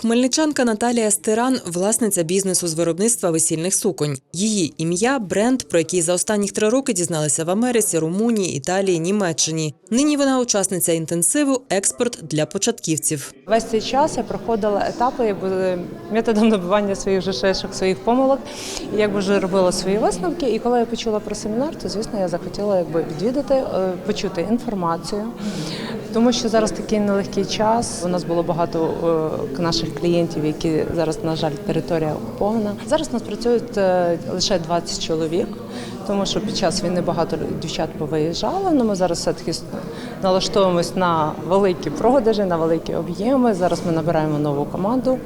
Хмельничанка Наталія Стеран – власниця бізнесу з виробництва весільних суконь. Її ім'я – бренд, про який за останні три роки дізналися в Америці, Румунії, Італії, Німеччині. Нині вона учасниця інтенсиву «Експорт для початківців». Весь цей час я проходила етапи методом набивання своїх вже своїх помилок, якби вже робила свої висновки. І коли я почула про семінар, то звісно я захотіла відвідати, е, почути інформацію. Тому що зараз такий нелегкий час. У нас було багато е, наших клієнтів, які зараз, на жаль, територія окупована. Зараз у нас працюють е, лише 20 чоловік, тому що під час війни багато дівчат повиїжджали. але ми зараз все таки налаштовуємось на великі продажі, на великі об'єми. Зараз ми набираємо нову команду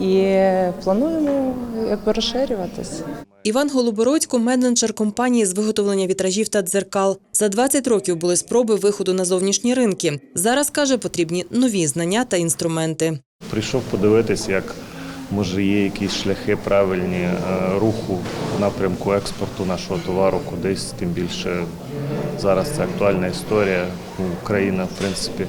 і плануємо якби розширюватись. Іван Голобородько – менеджер компанії з виготовлення вітражів та дзеркал. За 20 років були спроби виходу на зовнішні ринки. Зараз, каже, потрібні нові знання та інструменти. Прийшов подивитись, як може є якісь шляхи правильні е, руху в напрямку експорту нашого товару кудись, тим більше зараз це актуальна історія. Україна, в принципі,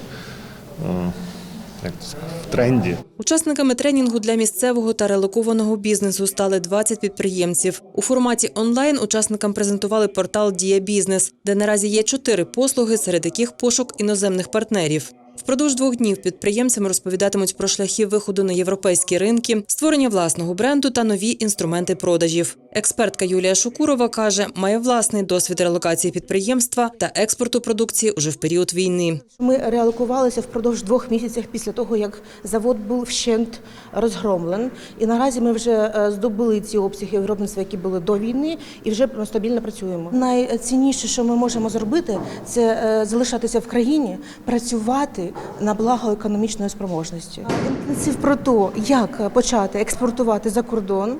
в тренді. Учасниками тренінгу для місцевого та релокованого бізнесу стали 20 підприємців. У форматі онлайн учасникам презентували портал Дія Бізнес, де наразі є чотири послуги, серед яких пошук іноземних партнерів. Впродовж двох днів підприємцям розповідатимуть про шляхи виходу на європейські ринки, створення власного бренду та нові інструменти продажів. Експертка Юлія Шукурова каже, має власний досвід релокації підприємства та експорту продукції уже в період війни. Ми реалокувалися впродовж двох місяців після того, як завод був вщент розгромлений. І наразі ми вже е, здобули ці обсяги виробництва, які були до війни, і вже стабільно працюємо. Найцінніше, що ми можемо зробити, це е, залишатися в країні, працювати на благо економічної спроможності. Інтенсив про те, як почати експортувати за кордон.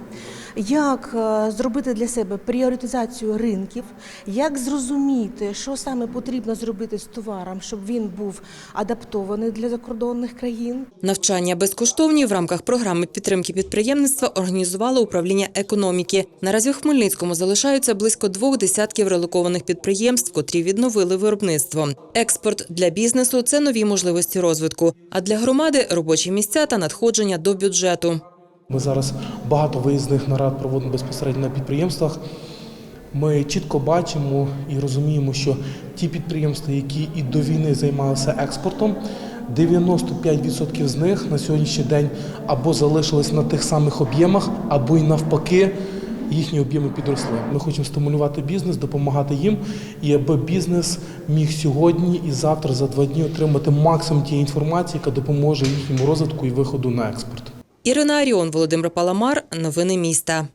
Як е, зробити для себе пріоритизацію ринків, як зрозуміти, що саме потрібно зробити з товаром, щоб він був адаптований для закордонних країн. Навчання безкоштовні в рамках програми підтримки підприємництва організувало управління економіки. Наразі в Хмельницькому залишаються близько двох десятків релокованих підприємств, котрі відновили виробництво. Експорт для бізнесу це нові можливості розвитку, а для громади робочі місця та надходження до бюджету. Ми зараз багато виїзних нарад проводимо безпосередньо на підприємствах. Ми чітко бачимо і розуміємо, що ті підприємства, які і до війни займалися експортом, 95% з них на сьогоднішній день або залишились на тих самих об'ємах, або й навпаки. Їхні об'єми підросли. Ми хочемо стимулювати бізнес, допомагати їм, і аби бізнес міг сьогодні і завтра за два дні отримати максимум тієї інформації, яка допоможе їхньому розвитку і виходу на експорт. Ірина Аріон, Володимир Паламар. Новини міста.